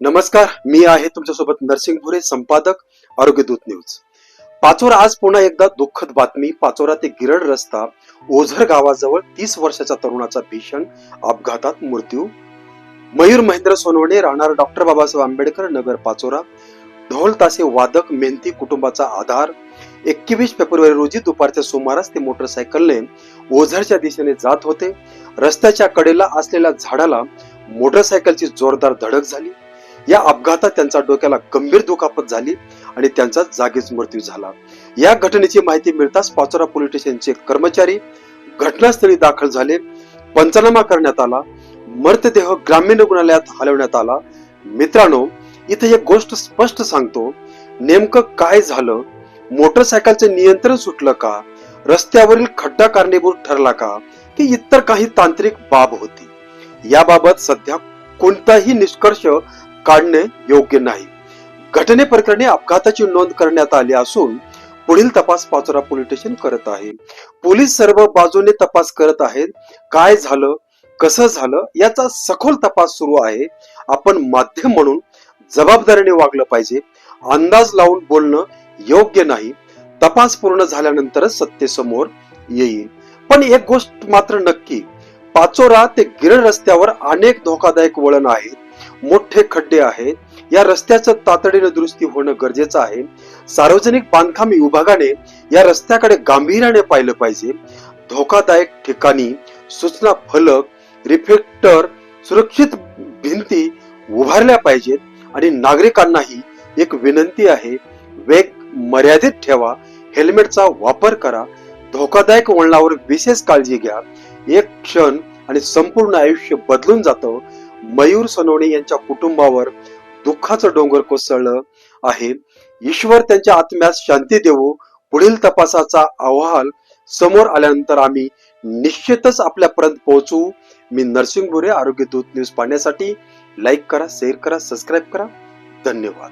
नमस्कार मी आहे तुमच्यासोबत नरसिंग भुरे संपादक आरोग्य दूत न्यूज. पाचोरा आज पुन्हा एकदा दुःखद बातमी. पाचोरा ते गिरड रस्ता ओझर गावाजवळ तीस वर्षाच्या तरुणाचा भीषण अपघातात मृत्यू. मयूर महेंद्र सोनवणे राहणार डॉक्टर बाबासाहेब आंबेडकर नगर पाचोरा. ढोल तासे वादक मेहनती कुटुंबाचा आधार. एकवीस फेब्रुवारी रोजी दुपारच्या सुमारास ते मोटरसायकलने ओझरच्या दिशेने जात होते. रस्त्याच्या कडेला असलेल्या झाडाला मोटरसायकलची जोरदार धडक झाली. या अपघातात त्यांचा डोक्याला गंभीर दुखापत झाली आणि त्यांचा जागीच मृत्यू झाला. या घटनेची माहिती मिळताच पाचोरा पोलीस स्टेशनचे कर्मचारी घटनास्थळी दाखल झाले. पंचनामा करण्यात आला. मृतदेह ग्रामीण रुग्णालयात हलवण्यात आला. मित्रांनो इथे एक गोष्ट स्पष्ट सांगतो. नेमकं काय झालं? मोटरसायकलचे नियंत्रण सुटलं का? रस्त्यावरील खड्डा कारणीभूत ठरला का? की इतर काही तांत्रिक बाब होती? याबाबत सध्या कोणताही निष्कर्ष काढणे योग्य नाही. घटने प्रकरणी अपघाताची नोंद करण्यात आली असून पुढील तपास पाचोरा पोलीस स्टेशन करत आहे. पोलीस सर्व बाजूने तपास करत आहेत. काय झालं? कसं झालं? याचा सखोल तपास सुरू आहे. आपण माध्यम म्हणून जबाबदारीने वागलं पाहिजे. अंदाज लावून बोलणं योग्य नाही. तपास पूर्ण झाल्यानंतरच सत्तेसमोर येईल. पण एक गोष्ट मात्र नक्की. पाचोरा ते गिरण रस्त्यावर अनेक धोकादायक वळण आहेत. मोठे खड्डे आहेत. या रस्त्याचं तातडीने दुरुस्ती होणं गरजेचं आहे. सार्वजनिक बांधकाम विभागाने या रस्त्याकडे गांभीर्याने पाहिलं पाहिजे. धोकादायक ठिकाणी सूचना फलक रिफ्लेक्टर सुरक्षित भिंती उभारल्या पाहिजेत आणि नागरिकांनाही एक विनंती आहे वेग मर्यादित ठेवा हेल्मेटचा वापर करा धोकादायक वळणावर विशेष काळजी घ्या. एक क्षण आणि संपूर्ण आयुष्य बदलून जातं. मयूर सनोणे यांच्या कुटुंबावर दुःखाचं डोंगर कोसळलं आहे. ईश्वर त्यांच्या आत्म्यास शांती देवो पुढील तपासाचा अहवाल समोर आल्यानंतर आम्ही निश्चितच आपल्यापर्यंत पोहोचू. मी नरसिंग भुरे आरोग्य दूत न्यूज पाहण्यासाठी लाईक करा शेअर करा सबस्क्राईब करा. धन्यवाद.